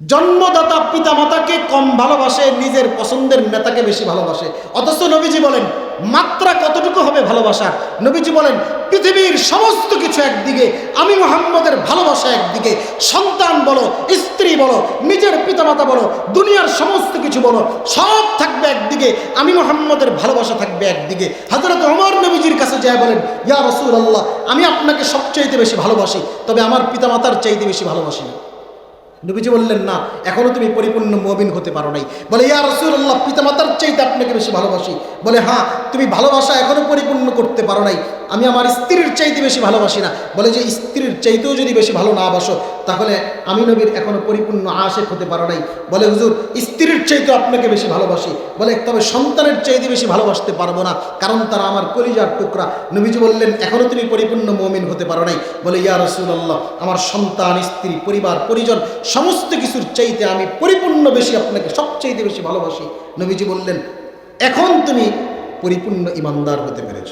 জন্মদাতা পিতা মাতাকে কম ভালোবাসে, নিজের পছন্দের নেতাকে বেশি ভালোবাসে। অথচ নবীজি বলেন, মাত্রা কতটুকু হবে ভালোবাসার? নবীজি বলেন, পৃথিবীর সমস্ত কিছু একদিকে, আমি মোহাম্মদের ভালোবাসা একদিকে। সন্তান বলো, স্ত্রী বলো, নিজের পিতামাতা বলো, দুনিয়ার সমস্ত কিছু বলো, সব থাকবে একদিকে, আমি মোহাম্মদের ভালোবাসা থাকবে একদিকে। হজরত অমর নবীজির কাছে যায় বলেন, ইয়া রসুল আল্লাহ আমি আপনাকে সবচাইতে বেশি ভালোবাসি, তবে আমার পিতামাতার চাইতে বেশি ভালোবাসি না। নবীজি বললেন, না, এখনও তুমি পরিপূর্ণ মবিন হতে পারো নাই। বলে, ইয়া রসুল্লাহ পিতামাতার চাইতে আপনাকে বেশি ভালোবাসি। বলে হ্যাঁ তুমি ভালোবাসা এখনও পরিপূর্ণ করতে পারো নাই। আমি আমার স্ত্রীর চাইতে বেশি ভালোবাসি না। বলে, যে স্ত্রীর চাইতেও যদি বেশি ভালো না বাসো, তাহলে আমি নবীর এখনও পরিপূর্ণ আশেক হতে পারো নাই। বলে, হুজুর, স্ত্রীর চাইতেও আপনাকে বেশি ভালোবাসি। বলে, তবে সন্তানের চাইতে বেশি ভালোবাসতে পারব না, কারণ তারা আমার কলিজার টুকরা। নবীজি বললেন, এখনও তুমি পরিপূর্ণ মমিন হতে পারো নাই। বলে, ইয়া রসুল্লাহ আমার সন্তান, স্ত্রী, পরিবার, পরিজন সমস্ত কিছুর চাইতে আমি পরিপূর্ণ বেশি আপনাকে সবচাইতে বেশি ভালোবাসি। নবীজি বললেন, এখন তুমি পরিপূর্ণ ইমানদার হতে পেরেছ।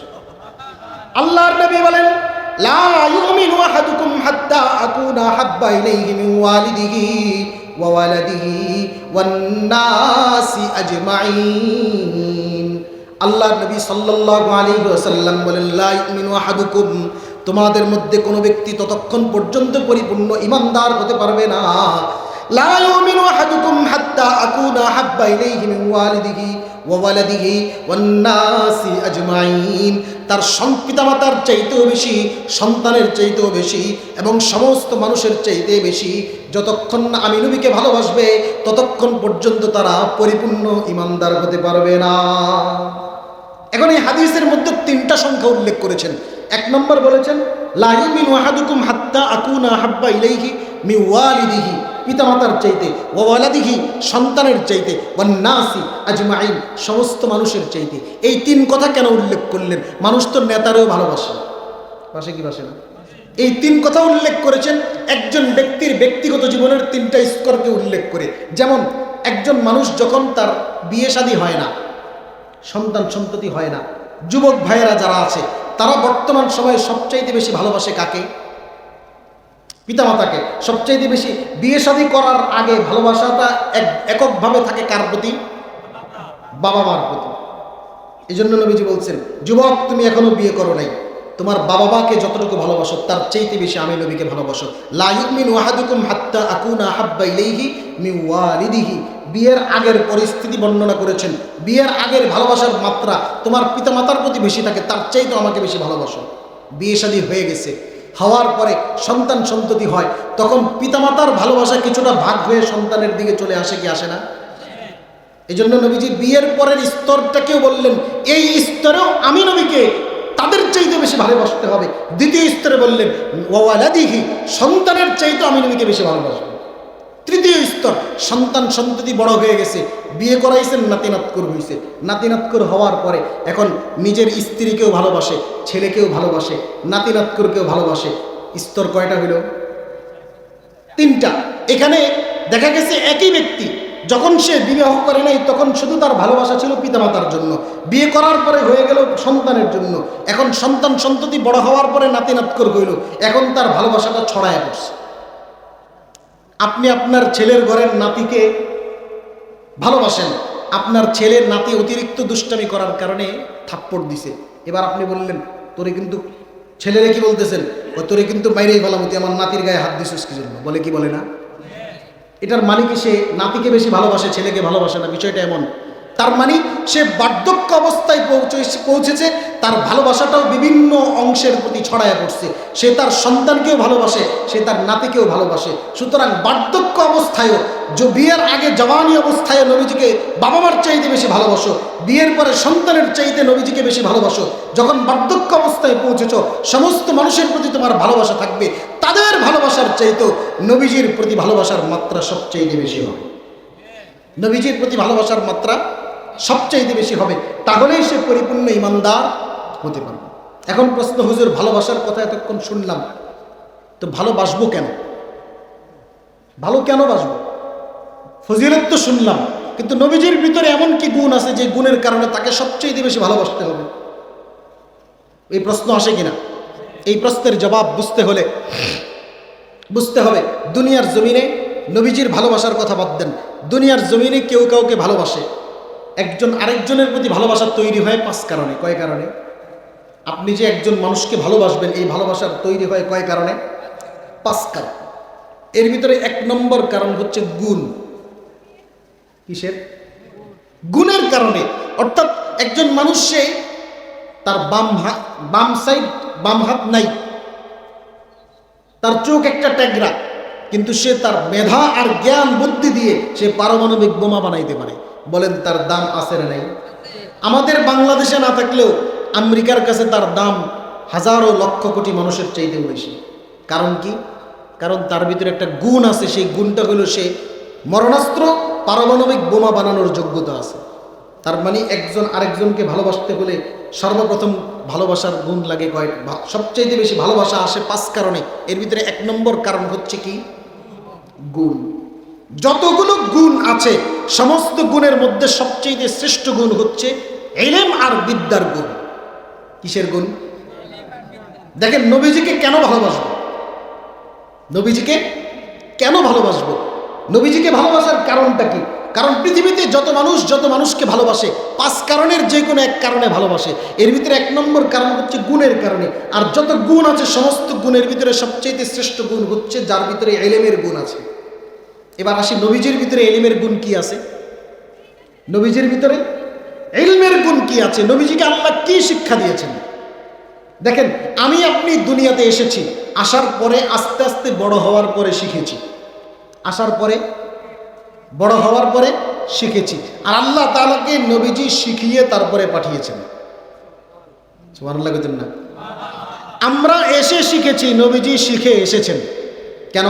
আল্লাহর নবী বলেন আজমাইন। আল্লাহর নবী সাল্লাল্লাহু আলাইহি ওয়াসাল্লাম বলেন তোমাদের মধ্যে কোনো ব্যক্তি ততক্ষণ পর্যন্ত পরিপূর্ণ ইমানদার হতে পারবে না। লা ইউমিনু আহাদুকুম আজমাইন। তার পিতামাতার চাইতেও বেশি, সন্তানের চাইতেও বেশি এবং সমস্ত মানুষের চাইতে বেশি। যতক্ষণ না আমি নবীকে ভালোবাসবে, ততক্ষণ পর্যন্ত তারা পরিপূর্ণ ইমানদার হতে পারবে না। এখন এই হাদিসের মধ্যে তিনটা সংখ্যা উল্লেখ করেছেন। এক নম্বর বলেছেন লাহিমিন ওয়াহাদুকুম হাত্তা আকুনা হাব্বা ইলাইহি মি ওয়ালিদিহি পিতামাতার চাইতে ওয়ালাদিহি, সন্তানের চাইতে ওয়ান্নাসি আজমাইন, সমস্ত মানুষের চাইতে। এই তিন কথা কেন উল্লেখ করলেন? মানুষ তো নেতারও ভালোবাসে। বাসে কি বাসে না? এই তিন কথা উল্লেখ করেছেন, একজন ব্যক্তির ব্যক্তিগত জীবনের তিনটা স্তরকে উল্লেখ করে। যেমন, একজন মানুষ যখন তার বিয়ে শাদী হয় না, সন্তান সন্ততি হয় না, যুবক ভাইয়েরা যারা আছে তারা বর্তমান সময়ে সবচাইতে বেশি ভালোবাসে কাকে? পিতামাতাকে। সবচাইতে বেশি বিয়ে শাদী করার আগে ভালোবাসাটা এক এককভাবে থাকে কার প্রতি? বাবা মার প্রতি। এই জন্য নবীজি বলছেন, যুবক, তুমি এখনও বিয়ে করো নাই। তোমার বাবা মাকে যতটুকু ভালোবাসো, তার চাইতে বেশি আমি নবীকে ভালোবাসো। লা ইউমিনু আহাদুকুম হাত্তা আকুনা হাব্বা ইলাইহি মি ওয়ালিদিহি। বিয়ের আগের পরিস্থিতি বর্ণনা করেছেন। বিয়ের আগের ভালোবাসার মাত্রা তোমার পিতামাতার প্রতি বেশি থাকে, তার চাইতে আমাকে বেশি ভালোবাসো। বিয়ে শাদী হয়ে গেছে। হওয়ার পরে সন্তান সন্ততি হয়, তখন পিতামাতার ভালোবাসা কিছুটা ভাগ হয়ে সন্তানের দিকে চলে আসে কি আসে না? এই জন্য নবীজি বিয়ের পরের স্তরটাকেও বললেন, এই স্তরেও আমি নবীকে তাদের চাইতে বেশি ভালোবাসতে হবে। দ্বিতীয় স্তরে বললেন, ওয়ালাদিহি, সন্তানের চাইতে আমি নবীকে বেশি ভালোবাসবো। তৃতীয় স্তর, সন্তান সন্ততি বড় হয়ে গেছে, বিয়ে করাইছেন, নাতিনাতকুর হয়েছে নাতিনাতকুর হওয়ার পরে এখন নিজের স্ত্রীকেও ভালোবাসে, ছেলেকেও ভালোবাসে, নাতিনাতকুরকেও ভালোবাসে। স্তর কয়টা হইল? তিনটা। এখানে দেখা গেছে একই ব্যক্তি, যখন সে বিবাহ করে নাই, তখন শুধু তার ভালোবাসা ছিল পিতামাতার জন্য। বিয়ে করার পরে হয়ে গেল সন্তানের জন্য। এখন সন্তান সন্ততি বড় হওয়ার পরে নাতিনাতকর হইল। এখন তার ভালোবাসাটা ছড়ায় পড়ছে। আপনি আপনার ছেলের ঘরের নাতিকে ভালোবাসেন। আপনার ছেলের নাতি অতিরিক্ত দুষ্টামি করার কারণে থাপ্পড় দিছে। এবার আপনি বললেন, তোরে কিন্তু ছেলেরে কি বলতেছেন? তোরে কিন্তু বাইরেই বলা মতি আমার নাতির গায়ে হাত দিছিস কি জন্য বলে কি বলে না? এটার মানে কি সে নাতিকে বেশি ভালোবাসে, ছেলেকে ভালোবাসে না? বিষয়টা এমন। তার মানে সে বার্ধক্য অবস্থায় পৌঁছে পৌঁছেছে, তার ভালোবাসাটাও বিভিন্ন অংশের প্রতি ছড়ায় পড়ছে। সে তার সন্তানকেও ভালোবাসে, সে তার নাতিকেও ভালোবাসে। সুতরাং বার্ধক্য অবস্থায়ও, যে বিয়ের আগে জওয়ানি অবস্থায় নবীজিকে বাবা মার চাইতে বেশি ভালোবাসো, বিয়ের পরে সন্তানের চাইতে নবীজিকে বেশি ভালোবাসো, যখন বার্ধক্য অবস্থায় পৌঁছেছ, সমস্ত মানুষের প্রতি তোমার ভালোবাসা থাকবে। তাদের ভালোবাসার চাইতেও নবীজির প্রতি ভালোবাসার মাত্রা সবচাইতে বেশি হবে। নবীজির প্রতি ভালোবাসার মাত্রা সবচাইতে বেশি হবে, তাহলেই সে পরিপূর্ণ ইমানদার হতে পারবে। এখন প্রশ্ন, হুজুর, ভালোবাসার কথা এতক্ষণ শুনলাম, তো ভালোবাসবো কেন? ভালো কেন বাসবো? ফজিলত তো শুনলাম, কিন্তু নবীজির ভিতরে এমন কি গুণ আছে যে গুণের কারণে তাকে সবচেয়ে বেশি ভালোবাসতে হবে? এই প্রশ্ন আসে কিনা? এই প্রশ্নের জবাব বুঝতে হলে, বুঝতে হবে, দুনিয়ার জমিনে নবীজির ভালোবাসার কথা বাদ দেন। দুনিয়ার জমিনে কেউ কাউকে ভালোবাসে একজন আরেকজনের প্রতি ভালোবাসা তৈরি হয় পাঁচ কারণে। কয় কারণে? আপনি যে একজন মানুষকে ভালোবাসবেন, এই ভালোবাসার তৈরি হয় কয় কারণে? পাঁচ কারণ। এর ভিতরে এক নম্বর কারণ হচ্ছে গুণ। কিসের? গুণের কারণে। অর্থাৎ একজন মানুষ তার বাম হাত বাম সাইড বাম হাত নাই। তার চোখ একটা ট্যাগরা কিন্তু সে তার মেধা আর জ্ঞান বুদ্ধি দিয়ে সে পারমাণবিক বোমা বানাইতে পারে। বলেন তার দাম আছে না নাই? আমাদের বাংলাদেশে না থাকলেও আমেরিকার কাছে তার দাম হাজারো লক্ষ কোটি মানুষের চাইতেও বেশি। কারণ কি? কারণ তার ভিতরে একটা গুণ আছে, সেই গুণটা হলো সে মরণাস্ত্র পারমাণবিক বোমা বানানোর যোগ্যতা আছে। তার মানে একজন আরেকজনকে ভালোবাসতে হলে সর্বপ্রথম ভালোবাসার গুণ লাগে কয়েক সবচাইতে বেশি ভালোবাসা আসে পাঁচ কারণে। এর ভিতরে এক নম্বর কারণ হচ্ছে কি? গুণ। যতগুলো গুণ আছে, সমস্ত গুণের মধ্যে সবচেয়ে শ্রেষ্ঠ গুণ হচ্ছে এলেম আর বিদ্যার গুণ। কিসের গুণ? দেখেন, নবীজিকে কেন ভালোবাসবো? নবীজিকে কেন ভালোবাসবো? নবীজিকে ভালোবাসার কারণটা কি? কারণ পৃথিবীতে যত মানুষ, যত মানুষকে ভালোবাসে, পাঁচ কারণের যে কোনো এক কারণে ভালোবাসে। এর ভিতরে এক নম্বর কারণ হচ্ছে গুণের কারণে। আর যত গুণ আছে, সমস্ত গুণের ভিতরে সবচেয়ে শ্রেষ্ঠ গুণ হচ্ছে, যার ভিতরে এলেমের গুণ আছে। এবার আসি নবীজির ভিতরে এলিমের গুণ কি আছে? নবীজির ভিতরে এলমের গুণ কি আছে? নবীজিকে আল্লাহ কি শিক্ষা দিয়েছেন? দেখেন, আমি আপনি দুনিয়াতে এসেছি, আসার পরে আস্তে আস্তে বড় হওয়ার পরে শিখেছি। আসার পরে বড় হওয়ার পরে শিখেছি। আর আল্লাহ তাআলাকে নবীজি শিখিয়ে তারপরে পাঠিয়েছেন। না। আমরা এসে শিখেছি, নবীজি শিখে এসেছেন। কেন?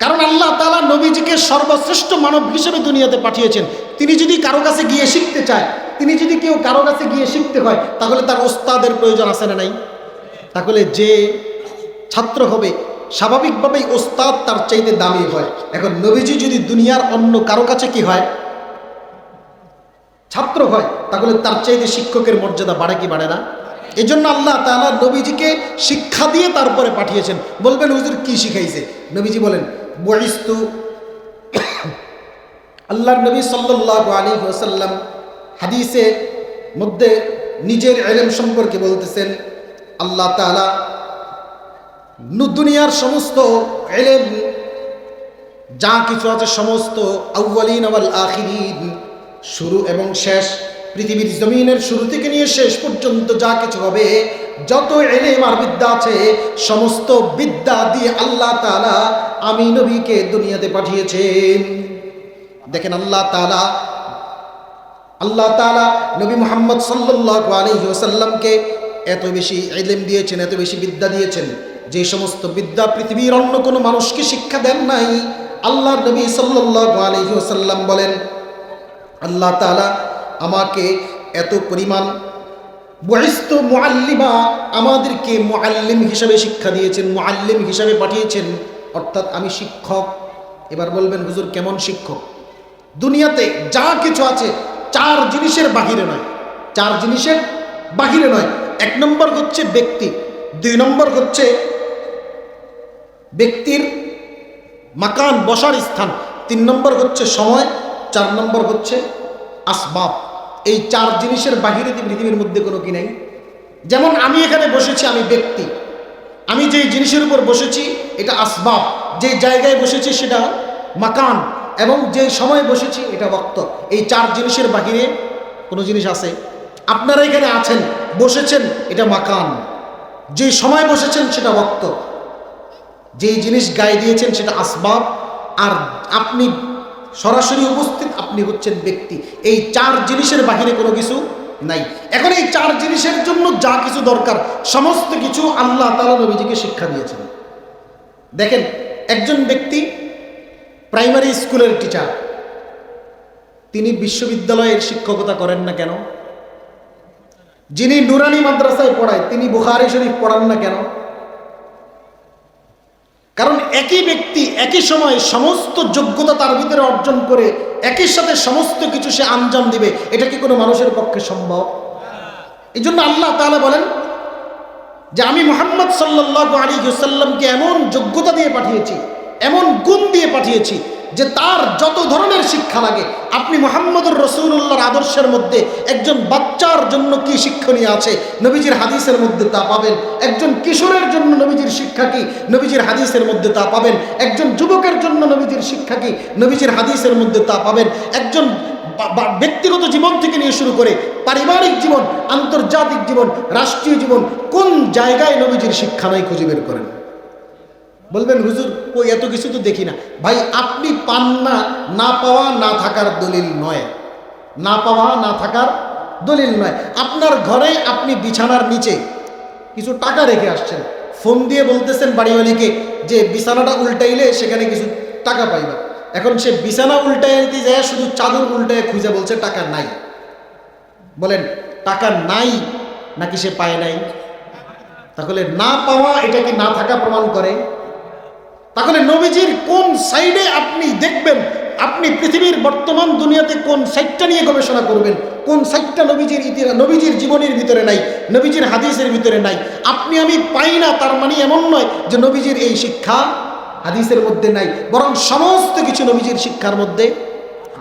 কারণ আল্লাহ তালা নবীজিকে সর্বশ্রেষ্ঠ মানব হিসেবে দুনিয়াতে পাঠিয়েছেন। তিনি যদি কারও কাছে গিয়ে শিখতে চায়, তিনি যদি কেউ কারও কাছে গিয়ে শিখতে হয়, তাহলে তার ওস্তাদের প্রয়োজন আছে না নাই? তাহলে যে ছাত্র হবে, স্বাভাবিকভাবেই ওস্তাদ তার চাইতে দামি হয়। এখন নবীজি যদি দুনিয়ার অন্য কারও কাছে কি হয়? ছাত্র হয়, তাহলে তার চাইতে শিক্ষকের মর্যাদা বাড়ে কি বাড়ে না? এই জন্য আল্লাহ তালা নবীজিকে শিক্ষা দিয়ে তারপরে পাঠিয়েছেন। বলবেন, হুজুর, কি শিখাইছে? নবীজি বলেন বরিস্তু আল্লাহর নবী সাল্লাল্লাহু আলাইহি ওয়াসাল্লাম হাদিসে মধ্যে নিজের এলেম সম্পর্কে বলতেছেন, আল্লাহ তাআলা নু- দুনিয়ার সমস্ত এলেম যা কিছু আছে সমস্ত আউ্বালিন আওয়াল আখিরিন, শুরু এবং শেষ পৃথিবীর জমিনের শুরু থেকে নিয়ে শেষ পর্যন্ত যা কিছু হবে, যত এলেম আর বিদ্যা আছে, সমস্ত বিদ্যা দিয়ে আল্লাহ তাআলা আমি নবীকে দুনিয়াতে পাঠিয়েছেন। দেখেন আল্লাহ তাআলা আল্লাহ তাআলা নবী মোহাম্মদ সাল্লাল্লাহু আলাইহি ওয়াসাল্লামকে এত বেশি ইলম দিয়েছেন, এত বেশি বিদ্যা দিয়েছেন। যে সমস্ত বিদ্যা পৃথিবীর অন্য কোনো মানুষকে শিক্ষা দেন নাই আল্লাহ নবী সাল্লাল্লাহু আলাইহি ওয়াসাল্লাম বলেন, আল্লাহ তাআলা আমাকে এত পরিমাণ বহিস্ত মোয়াল্লিমা আমাদেরকে মুআল্লিম হিসাবে শিক্ষা দিয়েছেন, মুআল্লিম হিসাবে পাঠিয়েছেন। অর্থাৎ আমি শিক্ষক। এবার বলবেন, হুজুর, কেমন শিক্ষক? দুনিয়াতে যা কিছু আছে, চার জিনিসের বাহিরে নয়। চার জিনিসের বাহিরে নয়। এক নম্বর হচ্ছে ব্যক্তি। দুই নম্বর হচ্ছে ব্যক্তির মাকান, বসার স্থান। তিন নম্বর হচ্ছে সময়। চার নম্বর হচ্ছে আসবাব। এই চার জিনিসের বাহিরে পৃথিবীর মধ্যে কোনো কি নেই? যেমন আমি এখানে বসেছি, আমি ব্যক্তি। আমি যে জিনিসের উপর বসেছি, এটা আসবাব। যে জায়গায় বসেছি সেটা মাকান। এবং যে সময় বসেছি, এটা বক্ত এই চার জিনিসের বাহিরে কোনো জিনিস আছে? আপনারা এখানে আছেন, বসেছেন, এটা মাকান। যে সময় বসেছেন, সেটা বক্ত যেই জিনিস গায়ে দিয়েছেন, সেটা আসবাব। আর আপনি সরাসরি উপস্থিত, আপনি হচ্ছেন ব্যক্তি। এই চার জিনিসের বাহিরে কোনো কিছু নাই। এখন এই চার জিনিসের জন্য যা কিছু দরকার, সমস্ত কিছু আল্লাহ তালা নবীজিকে শিক্ষা দিয়েছেন। দেখেন, একজন ব্যক্তি প্রাইমারি স্কুলের টিচার, তিনি বিশ্ববিদ্যালয়ের শিক্ষকতা করেন না কেন? যিনি নুরানি মাদ্রাসায় পড়ায়, তিনি বুখারি শরীফ পড়ান না কেন? কারণ একই ব্যক্তি একই সময়ে সমস্ত যোগ্যতা তার ভিতরে অর্জন করে একই সাথে সমস্ত কিছু সে আঞ্জাম দিবে, এটা কি কোনো মানুষের পক্ষে সম্ভব? এই জন্য আল্লাহ তাহলে বলেন যে আমি মোহাম্মদ সাল্লাহ আলী সাল্লামকে এমন যোগ্যতা দিয়ে পাঠিয়েছি, এমন গুণ দিয়ে পাঠিয়েছি যে তার যত ধরনের শিক্ষা লাগে, আপনি মোহাম্মদুর রসুল্লাহর আদর্শের মধ্যে একজন বাচ্চার জন্য কি শিক্ষণীয় আছে? নবীজির হাদিসের মধ্যে তা পাবেন। একজন কিশোরের জন্য নবীজির শিক্ষা কি? নবীজির হাদিসের মধ্যে তা পাবেন। একজন যুবকের জন্য নবীজির শিক্ষা কি? নবীজির হাদিসের মধ্যে তা পাবেন। একজন ব্যক্তিগত জীবন থেকে নিয়ে শুরু করে পারিবারিক জীবন, আন্তর্জাতিক জীবন, রাষ্ট্রীয় জীবন, কোন জায়গায় নবীজির শিক্ষা নাই খুঁজে বের করেন? বলবেন, হুজুর ওই এত কিছু তো দেখি না। ভাই, আপনি পান না না পাওয়া, না থাকার দলিল নয়। না পাওয়া, না থাকার দলিল নয়। আপনার ঘরে আপনি বিছানার নিচে কিছু টাকা রেখে আসছেন। ফোন দিয়ে বলতেছেন বাড়িওয়ালিকে যে বিছানাটা উল্টাইলে সেখানে কিছু টাকা পাইবা। এখন সে বিছানা উল্টাইতে যায়, শুধু চাদর উল্টায় খুঁজে বলছে, টাকা নাই। বলেন, টাকা নাই নাকি সে পায় নাই? তাহলে না পাওয়া, এটা কি না থাকা প্রমাণ করে? তাহলে নবীজির কোন সাইডে আপনি দেখবেন? আপনি পৃথিবীর বর্তমান দুনিয়াতে কোন সাইডটা নিয়ে গবেষণা করবেন? কোন সাইডটা নবীজির ইতিহাস, নবীজির জীবনের ভিতরে নাই? নবীজির হাদিসের ভিতরে নাই? আপনি আমি পাই না, তার মানে এমন নয় যে নবীজির এই শিক্ষা হাদিসের মধ্যে নাই, বরং সমস্ত কিছু নবীজির শিক্ষার মধ্যে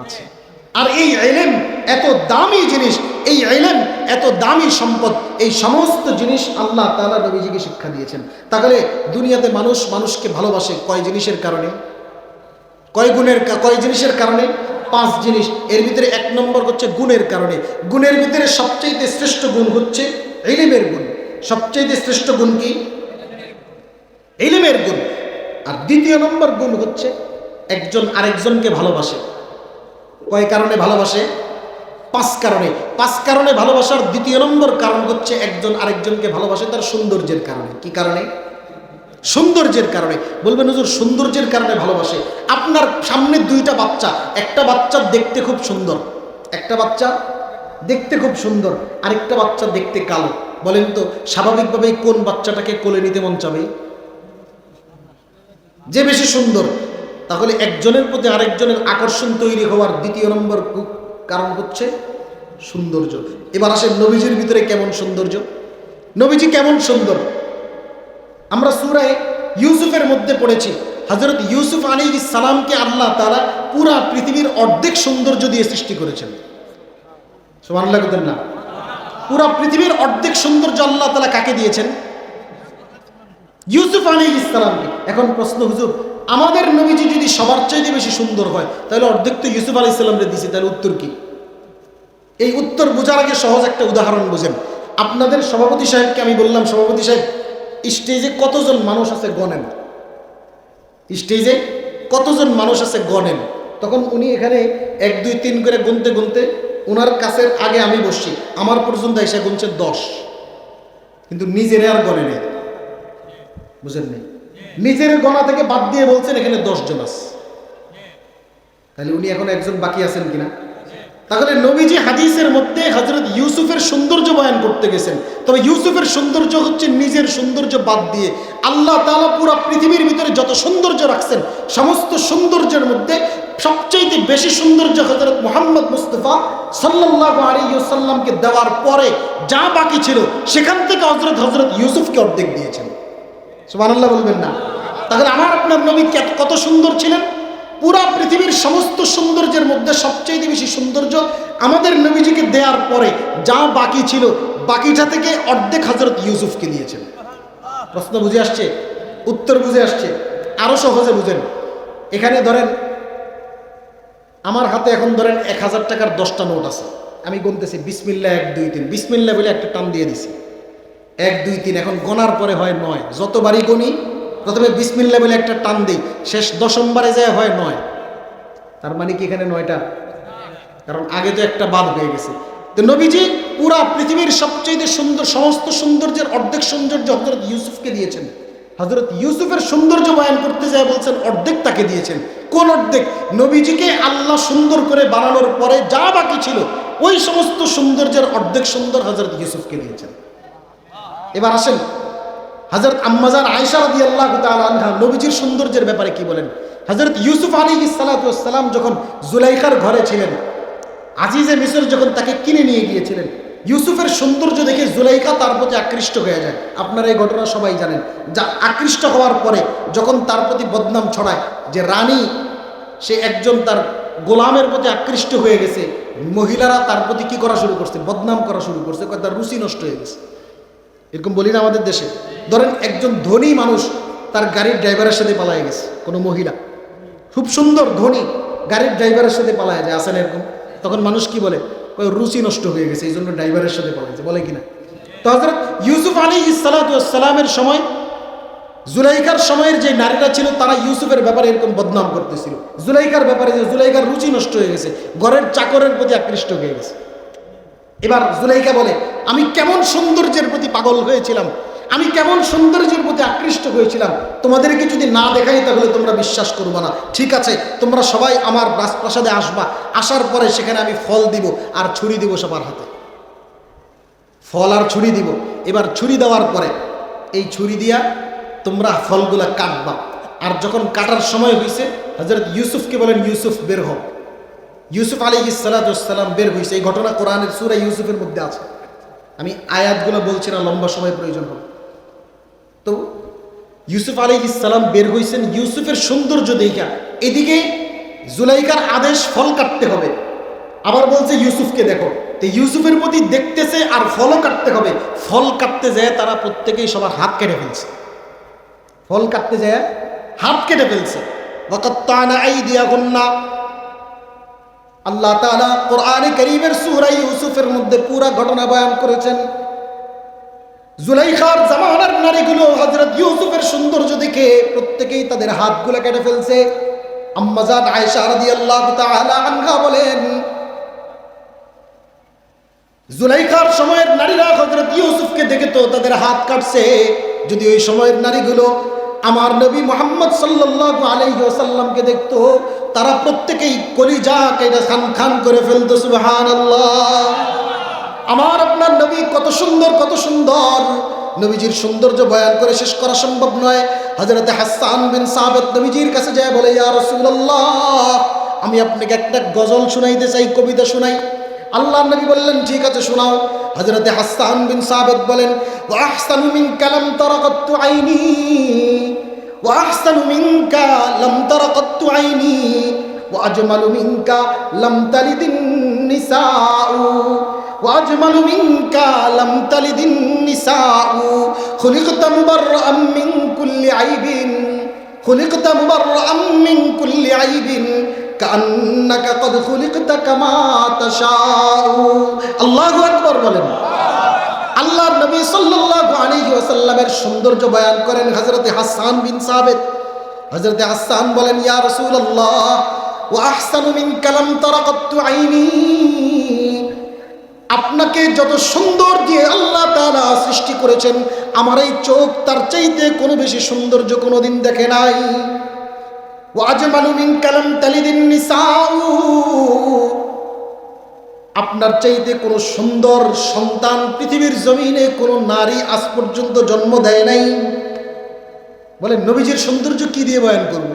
আছে। আর এই এলেম এত দামি জিনিস, এই এলেম এত দামি সম্পদ, এই সমস্ত জিনিস আল্লাহ তাআলা নবীজিকে শিক্ষা দিয়েছেন। তাহলে দুনিয়াতে মানুষ মানুষকে ভালোবাসে কয় জিনিসের কারণে? কয় গুণের কয় জিনিসের কারণে? পাঁচ জিনিস। এর ভিতরে এক নম্বর হচ্ছে গুণের কারণে। গুণের ভিতরে সবচাইতে শ্রেষ্ঠ গুণ হচ্ছে এলিমের গুণ। সবচাইতে শ্রেষ্ঠ গুণ কি? এলিমের গুণ। আর দ্বিতীয় নম্বর গুণ হচ্ছে একজন আরেকজনকে ভালোবাসে। কয় কারণে ভালোবাসে? পাঁচ কারণে। পাঁচ কারণে ভালোবাসার দ্বিতীয় নম্বর কারণ হচ্ছে একজন আরেকজনকে ভালোবাসে তার সৌন্দর্যের কারণে। কি কারণে? সৌন্দর্যের কারণে। বলবেন, হুজুর, সৌন্দর্যের কারণে ভালোবাসে। আপনার সামনে দুইটা বাচ্চা। একটা বাচ্চা দেখতে খুব সুন্দর, একটা বাচ্চা দেখতে খুব সুন্দর, আরেকটা বাচ্চা দেখতে কালো। বলেন তো, স্বাভাবিকভাবেই কোন বাচ্চাটাকে কোলে নিতে মন চাবে? যে বেশি সুন্দর তাহলে একজনের প্রতি আরেকজনের আকর্ষণ তৈরি হওয়ার দ্বিতীয় নম্বর কারণ হচ্ছে সৌন্দর্য। এবার আসেন নবীজির ভিতরে কেমন সৌন্দর্য? নবীজি কেমন সুন্দর? আমরা সুরায় ইউসুফের মধ্যে পড়েছি হজরত ইউসুফ আলী সালামকে আল্লাহ তারা পুরা পৃথিবীর অর্ধেক সৌন্দর্য দিয়ে সৃষ্টি করেছেন। সমান না। পুরা পৃথিবীর অর্ধেক সৌন্দর্য আল্লাহ তালা কাকে দিয়েছেন? ইউসুফ আলী ইসলামকে এখন প্রশ্ন, হুজুর আমাদের নবীজি যদি সবার চাইতে বেশি সুন্দর হয়, তাহলে অর্ধেক তো ইউসুফ আলী ইসলামরে দিছি, তাহলে উত্তর কি? এই উত্তর বোঝার আগে সহজ একটা উদাহরণ বোঝেন। আপনাদের সভাপতি সাহেবকে আমি বললাম, সভাপতি সাহেব, স্টেজে কতজন মানুষ আছে গণেন? স্টেজে কতজন মানুষ আছে গণেন? তখন উনি এখানে এক, দুই, তিন করে গুনতে গুনতে ওনার কাছের আগে আমি বসছি, আমার পর্যন্ত এসে গুনছে দশ। কিন্তু নিজের আর গণে নেই বুঝেন নেই নিজের গণা থেকে বাদ দিয়ে বলছেন, এখানে দশ জন আছে। তাহলে উনি এখন একজন বাকি আছেন কিনা? তাহলে নবীজি হাদিসের মধ্যে হজরত ইউসুফের সৌন্দর্য বয়ান করতে গেছেন। তবে ইউসুফের সৌন্দর্য হচ্ছে নিজের সৌন্দর্য বাদ দিয়ে আল্লাহ তাআলা পুরো পৃথিবীর ভিতরে যত সৌন্দর্য রাখছেন, সমস্ত সৌন্দর্যের মধ্যে সবচেয়ে বেশি সৌন্দর্য হজরত মোহাম্মদ মুস্তফা সাল্লাল্লাহু আলাইহি ওয়াসাল্লামকে দেওয়ার পরে যা বাকি ছিল, সেখান থেকে হজরত হজরত ইউসুফকে অর্ধেক দিয়েছেন। সুবহানাল্লাহ বলবেন না। তাহলে আমার আপনার নবী কত সুন্দর ছিলেন? পুরা পৃথিবীর সমস্ত সৌন্দর্যের মধ্যে সবচেয়ে বেশি সৌন্দর্য আমাদের নবীজিকে দেওয়ার পরে যা বাকি ছিল, বাকিটা থেকে অর্ধেক হজরত ইউসুফকে দিয়েছেন। প্রশ্ন বুঝে আসছে? উত্তর বুঝে আসছে? আরও সহজে বুঝেন। এখানে ধরেন, আমার হাতে এখন ধরেন এক হাজার টাকার দশটা নোট আছে। আমি গুনতেছি বিসমিল্লা এক দুই তিন। বিসমিল্লা বলে একটা টান দিয়ে দিছি। এক, দুই, তিন, এখন গনার পরে হয় নয়। যতবারই গণি, প্রথমে বিসমিল্লা বলে একটা টান দিই, শেষ দশমবারে যায় হয় নয়। তার মানে কি এখানে নয়টা? কারণ আগে তো একটা বাদ হয়ে গেছে। তো নবীজি পুরা পৃথিবীর সবচেয়ে সুন্দর, সমস্ত সৌন্দর্যের অর্ধেক সৌন্দর্য হজরত ইউসুফকে দিয়েছেন। হজরত ইউসুফের সৌন্দর্য বয়ান করতে যায় বলছেন, অর্ধেক তাকে দিয়েছেন। কোন অর্ধেক? নবীজিকে আল্লাহ সুন্দর করে বানানোর পরে যা বাকি ছিল, ওই সমস্ত সৌন্দর্যের অর্ধেক সুন্দর হজরত ইউসুফকে দিয়েছেন। এবার আসেন। হজরত আম্মাজান আয়সা রাদি আল্লাহ আনহা নবীজির সৌন্দর্যের ব্যাপারে কি বলেন? হজরত ইউসুফ আলী সালাতাম যখন জুলাইখার ঘরে ছিলেন, আজিজে মিশর যখন তাকে কিনে নিয়ে গিয়েছিলেন, ইউসুফের সৌন্দর্য দেখে জুলাইকা তার প্রতি আকৃষ্ট হয়ে যায়। আপনারা এই ঘটনা সবাই জানেন। যা আকৃষ্ট হওয়ার পরে যখন তার প্রতি বদনাম ছড়ায়, যে রানী, সে একজন তার গোলামের প্রতি আকৃষ্ট হয়ে গেছে, মহিলারা তার প্রতি কি করা শুরু করছে? বদনাম করা শুরু করছে। তার রুচি নষ্ট হয়ে গেছে। এরকম বলি না আমাদের দেশে। ধরেন একজন ধনী মানুষ, তার গাড়ির ড্রাইভারের সাথে পালায় গেছে, কোনো মহিলা। খুব সুন্দর, ধনী, গাড়ির ড্রাইভারের সাথে পালায় যায় আসেন এরকম। তখন মানুষ কি বলে? রুচি নষ্ট হয়ে গেছে, এই জন্য ড্রাইভারের সাথে পালাইছে বলে কিনা? তো হজরত ইউসুফ আলী ইসালাতামের সময়, জুলাইকার সময়ের যে নারীরা ছিল, তারা ইউসুফের ব্যাপারে এরকম বদনাম করতেছিল। জুলাইকার ব্যাপারে যে, জুলাইকার রুচি নষ্ট হয়ে গেছে, ঘরের চাকরের প্রতি আকৃষ্ট হয়ে গেছে। এবার জুলাইকা বলে, আমি কেমন সৌন্দর্যের প্রতি পাগল হয়েছিলাম? আমি কেমন সৌন্দর্যের প্রতি আকৃষ্ট হয়েছিলাম? তোমাদেরকে যদি না দেখাই তাহলে তোমরা বিশ্বাস করব না। ঠিক আছে, তোমরা সবাই আমার রাজপ্রাসাদে আসবা। আসার পরে সেখানে আমি ফল দিব আর ছুরি দিব সবার হাতে। ফল আর ছুরি দিব। এবার ছুরি দেওয়ার পরে এই ছুরি দিয়া তোমরা ফলগুলা কাটবা। আর যখন কাটার সময় হয়েছে হজরত ইউসুফকে বলেন, ইউসুফ, বের হোক ইউসুফ আলী ইসালাতাম বের হয়েছে এই ঘটনা কোরআনের সুরা ইউসুফের মধ্যে আছে। আমি আয়াতগুলো বলছি না, লম্বা সময় প্রয়োজন হবে। তো ইউসুফ আলী ইসালাম বের হয়েছেন ইউসুফের সৌন্দর্য দেখা। এদিকে জুলাইকার আদেশ ফল কাটতে হবে। আবার বলছে ইউসুফকে দেখো। তো ইউসুফের প্রতি দেখতেছে আর ফলও কাটতে হবে। ফল কাটতে যায় তারা প্রত্যেকেই সবার হাত কেটে ফেলছে। ফল কাটতে যায়, হাত কেটে ফেলছে। আল্লাহ তাআলা কোরআনে করিমের সূরা ইউসুফের মধ্যে পুরা ঘটনা বয়ান করেছেন। জুলাইখার জামানার নারীগুলো হযরত ইউসুফের সৌন্দর্য দেখে প্রত্যেকেই তাদের হাতগুলো কেটে ফেলছে। আম্মাজান আয়েশা রাদিয়াল্লাহু তাআলা আনহা বলেন, জুলাইখার সময়ের নারীরা হযরত ইউসুফকে দেখে তো তাদের হাত কাটছে। যদি ওই সময়ের নারীগুলো আমার নবী মোহাম্মদ সাল্লাল্লাহু আলাইহি ওয়াসাল্লামকে দেখতো তারা প্রত্যেকেই কলিজা কেটে খান খান করে ফেলতো, সুবহানাল্লাহ। আমার আপনার নবী কত সুন্দর কত সুন্দর। নবীজির সৌন্দর্য বয়ান করে শেষ করা সম্ভব নয়। হজরতে হাসান বিন সাবেদ নবীজির কাছে যায় বলে, ইয়া রাসূলুল্লাহ, আমি আপনাকে একটা গজল শুনাইতে চাই, কবিতা শুনাই। আল্লাহ নবী বললেন, ঠিক আছে, শোনাও। হজরতে হাসান বিন সাবেদ বলেন আহসানু মিনকা, লাম তারাকাতু আইনি। ওয়া আহসানু মিনকা লাম তারাকাতু আইনি ওয়া আজমালু মিনকা লাম তালিদিন নিসাউ وأجمل منك لم تلد النساء خلقت مبرأ من كل عيب خلقت مبرأ من كل عيب كأنك قد خلقت كما تشاء الله أكبر বলেন আল্লাহর নবী সাল্লাল্লাহু আলাইহি ওয়াসাল্লামের সৌন্দর্য বয়ান করেন হযরতে হাসান বিন সাবিত। হযরতে হাসান বলেন, ইয়া রাসূলুল্লাহ, ওয়া আহসানু মিনকা লাম তারাকাতু আইনি। আপনাকে যত সুন্দর দিয়ে আল্লাহ তাআলা সৃষ্টি করেছেন, আমার এই চোখ তার চাইতে কোনো বেশি সৌন্দর্য কোনোদিন দেখে নাই। ওয়াজমালু মিন কালাম তালিদিন নিসাউ। আপনার চাইতে কোনো সুন্দর সন্তান পৃথিবীর জমিনে কোনো নারী আজ পর্যন্ত জন্ম দেয় নাই। বলে নবীজির সৌন্দর্য কি দিয়ে বয়ান করব?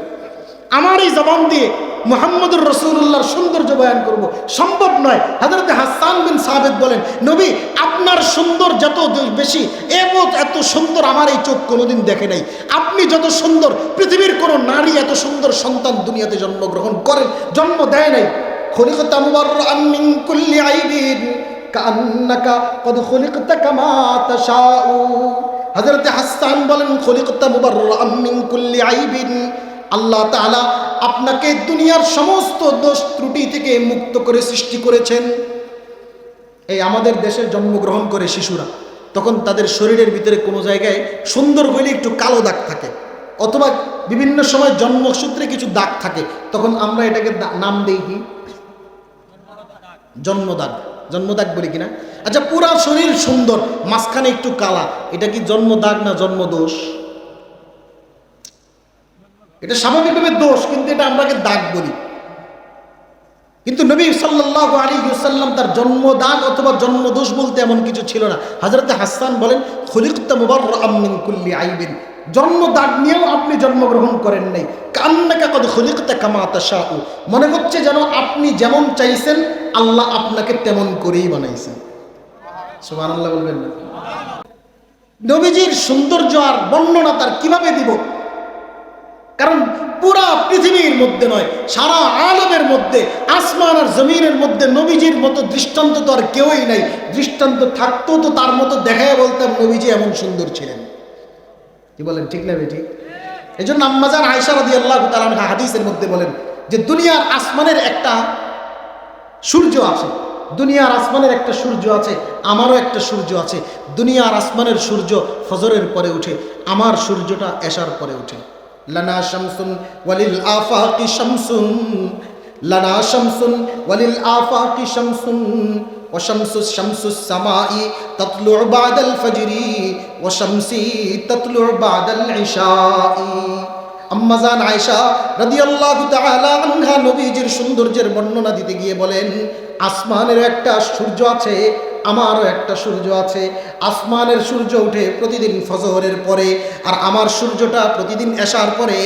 আমার এই জবান দিয়ে মোহাম্মদুর রসুল্লাহর সৌন্দর্য বয়ান করব। সম্ভব নয়। হাজরত হাসান বিন সাহেদ বলেন, নবী, আপনার সুন্দর যত বেশি এমত এত সুন্দর আমার এই চোখ কোনোদিন দেখে নাই। আপনি যত সুন্দর পৃথিবীর কোনো নারী, এত সুন্দর সন্তান দুনিয়াতে জন্মগ্রহণ করেন, জন্ম দেয় নাই। খলিকতা মুবাররাআন মিন কুল্লি আইবিন কান্নাকা কদ খলিকতা কামা তাশাউ। হযরত হাসান বলেন মিন কুল্লি আইবিন, আল্লাহ আপনাকে দুনিয়ার সমস্ত দোষ ত্রুটি থেকে মুক্ত করে সৃষ্টি করেছেন। এই আমাদের দেশে জন্মগ্রহণ করে শিশুরা, তখন তাদের শরীরের ভিতরে কোনো জায়গায় সুন্দর হইলে একটু কালো দাগ থাকে, অথবা বিভিন্ন সময় জন্মসূত্রে কিছু দাগ থাকে, তখন আমরা এটাকে নাম দেই কি? জন্মদাগ জন্মদাগ বলি কিনা? আচ্ছা পুরা শরীর সুন্দর, মাঝখানে একটু কালা, এটা কি জন্মদাগ না জন্মদোষ? এটা স্বাভাবিকভাবে দোষ, কিন্তু এটা আমরাকে দাগ বলি। কিন্তু নবী সাল্লাল্লাহু আলাইহি ওয়াসাল্লাম তার জন্মদাগ অথবা জন্মদোষ বলতে এমন কিছু ছিল না। হযরতে হাসান বলেন খলিকতা মুবাররাআম মিন কুল্লি আইবিন। জন্ম দাগ নিয়েও আপনি জন্মগ্রহণ করেন নাই। কান্নাকা কদ খলিকতা কামা তাশাউ। মনে হচ্ছে যেন আপনি যেমন চাইছেন, আল্লাহ আপনাকে তেমন করেই বানাইছেন। সুবহানাল্লাহ বলবেন না। নবীজির সৌন্দর্য আর বর্ণনা তার কীভাবে দিব? কারণ পুরা পৃথিবীর মধ্যে নয়, সারা আলমের মধ্যে, আসমান আর জমিনের মধ্যে নবীজির মতো দৃষ্টান্ত তো আর কেউই নাই। দৃষ্টান্ত থাকতো তো তার মতো দেখায় বলতাম, নবীজি এমন সুন্দর ছিলেন। কি বলেন, ঠিক না বেটি? এই জন্য আম্মাজান আয়সা রাদি আল্লাহ তালা হাদিসের মধ্যে বলেন যে দুনিয়ার আসমানের একটা সূর্য আছে, দুনিয়ার আসমানের একটা সূর্য আছে, আমারও একটা সূর্য আছে। দুনিয়ার আসমানের সূর্য ফজরের পরে উঠে, আমার সূর্যটা এশার পরে উঠে। লানা শামসুন ওয়ালিল আফাকি শামসুন, লানা শামসুন ওয়ালিল আফাকি শামসুন وشمس الشمس السماء تطلع بعد الفجر وشمسي تطلع بعد العشاء আম্মাজান আয়েশা রাদিয়াল্লাহু তাআলা আনহা নবীজির সৌন্দর্যের বর্ণনা দিতে গিয়ে বলেন আসমানের একটা সূর্য আছে আমারও একটা সূর্য আছে। আসমানের সূর্য উঠে প্রতিদিন ফজরের পরে, আর আমার সূর্যটা প্রতিদিন এশার পরে,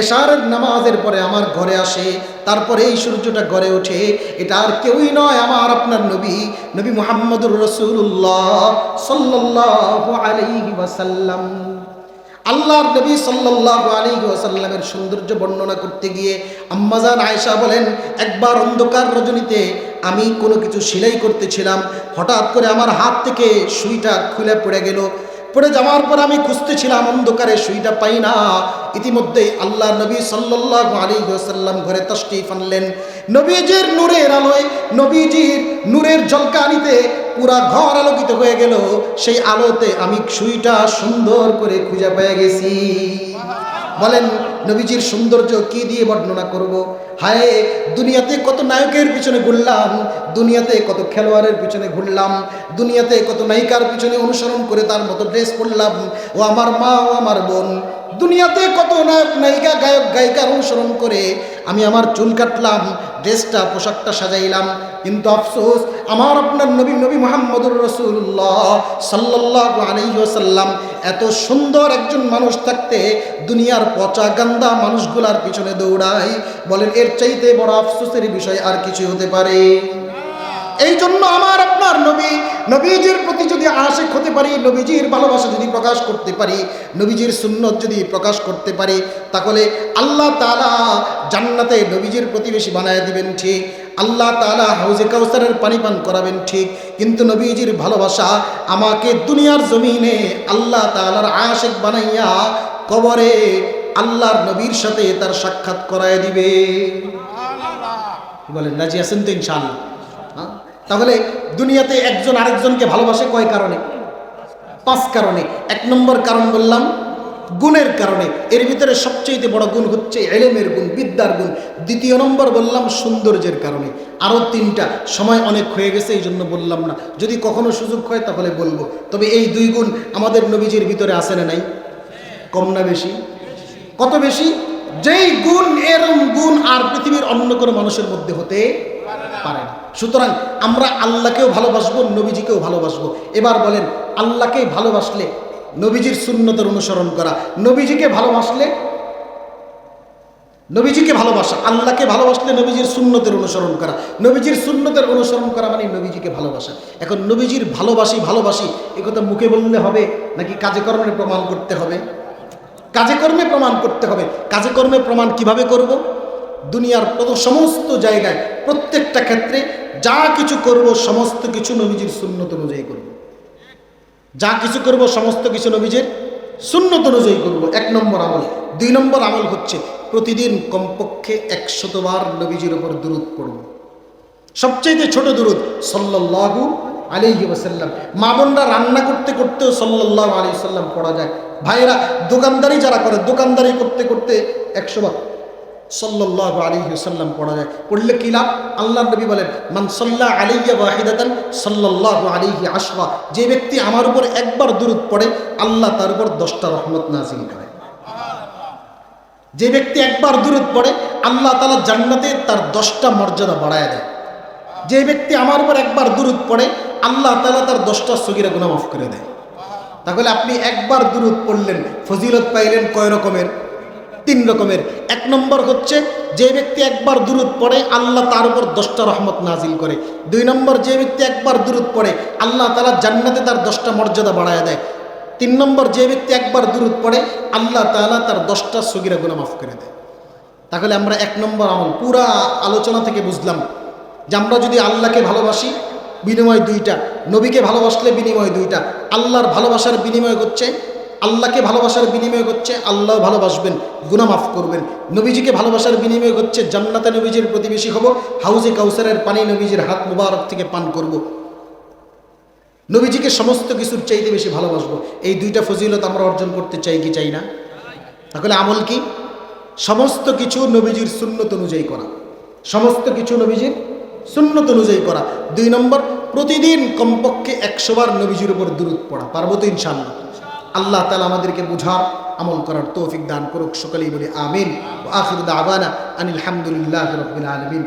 এশারের নামাজের পরে আমার ঘরে আসে। তারপরে এই সূর্যটা গড়ে ওঠে। এটা আর কেউই নয় আমার আপনার নবী নবী মুহাম্মদুর রসুল্লাহ সাল্লাল্লাহু আলাইহি ওয়াসাল্লাম। আল্লাহর নবী সাল্লাল্লাহু আলাইহি ওয়াসাল্লামের সৌন্দর্য বর্ণনা করতে গিয়ে আম্মাজান আয়েশা বলেন, একবার অন্ধকার রজনীতে আমি কোনো কিছু সেলাই করতেছিলাম, হঠাৎ করে আমার হাত থেকে সুইটা খুলে পড়ে গেল। পড়ে যাওয়ার পর আমি খুঁজতেছিলাম, অন্ধকারে সুইটা পাই না। ইতিমধ্যেই আল্লাহ নবী সাল্লাল্লাহু আলাইহি ওয়াসাল্লাম ঘরে তশরিফ আনলেন। নবীজির নূরের আলোয়, নবীজির নূরের ঝলকানিতে পুরা ঘর আলোকিত হয়ে গেল। সেই আলোতে আমি সুইটা সুন্দর করে খুঁজে পেয়ে গেছি। বলেন, নবীজির সৌন্দর্য কি দিয়ে বর্ণনা করব? হায়, দুনিয়াতে কত নায়কের পিছনে ঘুরলাম, দুনিয়াতে কত খেলোয়াড়ের পিছনে ঘুরলাম, দুনিয়াতে কত নায়িকার পিছনে অনুসরণ করে তার মতো ড্রেস পরলাম। ও আমার মা, ও আমার বোন দুনিয়াতে কত নায়ক, নায়িকা, গায়ক, গায়িকার অনুসরণ করে আমি আমার চুল কাটলাম, ড্রেসটা, পোশাকটা সাজাইলাম। কিন্তু আফসোস, আমার আপনার নবী নবী মোহাম্মদুর রসুল্লাহ সাল্লাহ আলাইসাল্লাম এত সুন্দর একজন মানুষ থাকতে দুনিয়ার পচা গান্দা মানুষগুলার পিছনে দৌড়াই বলেন, এর চাইতে বড় আফসোসের বিষয় আর কিছু হতে পারে। এই জন্য আমার আপনার নবী, নবীজির প্রতি যদি আশেক হতে পারি, নবীজির ভালোবাসা যদি প্রকাশ করতে পারি, নবীজির সুন্নত যদি প্রকাশ করতে পারি, তাহলে আল্লাহ তালা জান্নাতে নবীজির প্রতিবেশী বানায় দিবেন ঠিক, আল্লাহ তালা হাউজে কাউসারের পানি পান করাবেন ঠিক, কিন্তু নবীজির ভালোবাসা আমাকে দুনিয়ার জমিনে আল্লাহ তালার আশেক বানাইয়া কবরে আল্লাহর নবীর সাথে তার সাক্ষাৎ করায় দিবে বলেন রাজি আছেন তো ইনশাআল্লাহ হ্যাঁ? তাহলে দুনিয়াতে একজন আরেকজনকে ভালোবাসে কয় কারণে? পাঁচ কারণে। এক নম্বর কারণ বললাম, গুণের কারণে। এর ভিতরে সবচেয়ে বড় গুণ হচ্ছে এলেমের গুণ, বিদ্যার গুণ। দ্বিতীয় নম্বর বললাম, সৌন্দর্যের কারণে। আরও তিনটা। সময় অনেক হয়ে গেছে এই জন্য বললাম না। যদি কখনো সুযোগ হয় তাহলে বলব। তবে এই দুই গুণ আমাদের নবীজির ভিতরে আসে না নাই? কম না বেশি? কত বেশি? যেই গুণ এরম গুণ আর পৃথিবীর অন্য কোনো মানুষের মধ্যে হতে পারে না। সুতরাং আমরা আল্লাহকেও ভালোবাসবো, নবীজিকেও ভালোবাসবো। এবার বলেন আল্লাহকে ভালোবাসলে নবীজির সুন্নতের অনুসরণ করা। নবীজিকে ভালোবাসলে, নবীজিকে ভালোবাসা, আল্লাহকে ভালোবাসলে নবীজির সুন্নতের অনুসরণ করা। নবীজির সুন্নতের অনুসরণ করা মানে নবীজিকে ভালোবাসা। এখন নবীজির ভালোবাসি ভালোবাসি, এ কথা মুখে বললে হবে, নাকি কাজে কর্মে প্রমাণ করতে হবে? কাজে কর্মে প্রমাণ করতে হবে। কাজে কর্মে প্রমাণ কীভাবে করব? দুনিয়ার সমস্ত জায়গায় প্রত্যেকটা ক্ষেত্রে যা কিছু করব, সমস্ত কিছু নবীজির সুন্নত অনুযায়ী করব। যা কিছু করব, সমস্ত কিছু নবীজির সুন্নত অনুযায়ী করব। এক নম্বর আমল। দুই নম্বর আমল হচ্ছে প্রতিদিন কমপক্ষে একশতবার নবীজির ওপর দূরত পড়ব। সবচেয়ে ছোট দূরত সল্লাল্লাহু আলাইহি ওয়াসাল্লাম। মা বোনরা রান্না করতে করতেও সল্লাল্লাহু আলাইহি সাল্লাম পড়া যায়। ভাইরা দোকানদারি যারা করে, দোকানদারি করতে করতে একশো বার সল্লাল্লাহু আলাইহি পড়া যায়। পড়লে কি লাভ? আল্লাহ নবী বলেন, মান সাল্লা আলাইয়া ওয়াহিদাতান সাল্লাল্লাহু আলাইহি আশরা। যে ব্যক্তি আমার উপর একবার দূরত পড়ে, আল্লাহ তার উপর দশটা রহমত নাজিল করে। যে ব্যক্তি একবার দূরত পড়ে, আল্লাহ তালা জান্নাতে তার দশটা মর্যাদা বাড়ায় দেয়। যে ব্যক্তি আমার উপর একবার দূরত পড়ে, আল্লাহ তালা তার দশটা সগিরা গুণা মাফ করে দেয়। তাহলে আপনি একবার দূরত পড়লেন, ফজিলত পাইলেন কয় রকমের? তিন রকমের। এক নম্বর হচ্ছে, যে ব্যক্তি একবার দূরত পড়ে, আল্লাহ তার উপর দশটা রহমত নাজিল করে। দুই নম্বর, যে ব্যক্তি একবার দূরত পড়ে, আল্লাহ তালা জান্নাতে তার দশটা মর্যাদা বাড়ায় দেয়। তিন নম্বর, যে ব্যক্তি একবার দূরত পড়ে, আল্লাহ তালা তার দশটা সগিরা গুণা মাফ করে দেয়। তাহলে আমরা এক নম্বর আমল। পুরা আলোচনা থেকে বুঝলাম যে আমরা যদি আল্লাহকে ভালোবাসি, বিনিময় দুইটা। নবীকে ভালোবাসলে বিনিময় দুইটা। আল্লাহর ভালোবাসার বিনিময় হচ্ছে আল্লাহকে ভালোবাসার বিনিময় হচ্ছে আল্লাহ ভালোবাসবেন, গুনাহ মাফ করবেন। নবীজিকে ভালোবাসার বিনিময় হচ্ছে জান্নাতে নবীজির প্রতিবেশী হব, হাউজে কাউসারের পানি নবীজির হাত মুবারক থেকে পান করব। নবীজিকে সমস্ত কিছুর চাইতে বেশি ভালোবাসবো। এই দুইটা ফজিলত আমরা অর্জন করতে চাই কি চাই না? তাহলে আমল কি? সমস্ত কিছু নবীজির সুন্নত অনুযায়ী করা। সমস্ত কিছু নবীজির সুন্নত অনুযায়ী করা। দুই নম্বর, প্রতিদিন কমপক্ষে একশোবার নবীজির উপর দূরত পড়া। পারব তো ইনশাল্লাহ আল্লাহ তালা আমাদেরকে বুঝার, আমল করার তৌফিক দান করুক। সকলেই বলি আমিন। ও আখির দাবানা আনিল হামদুলিল্লাহ রবিল আলমিন।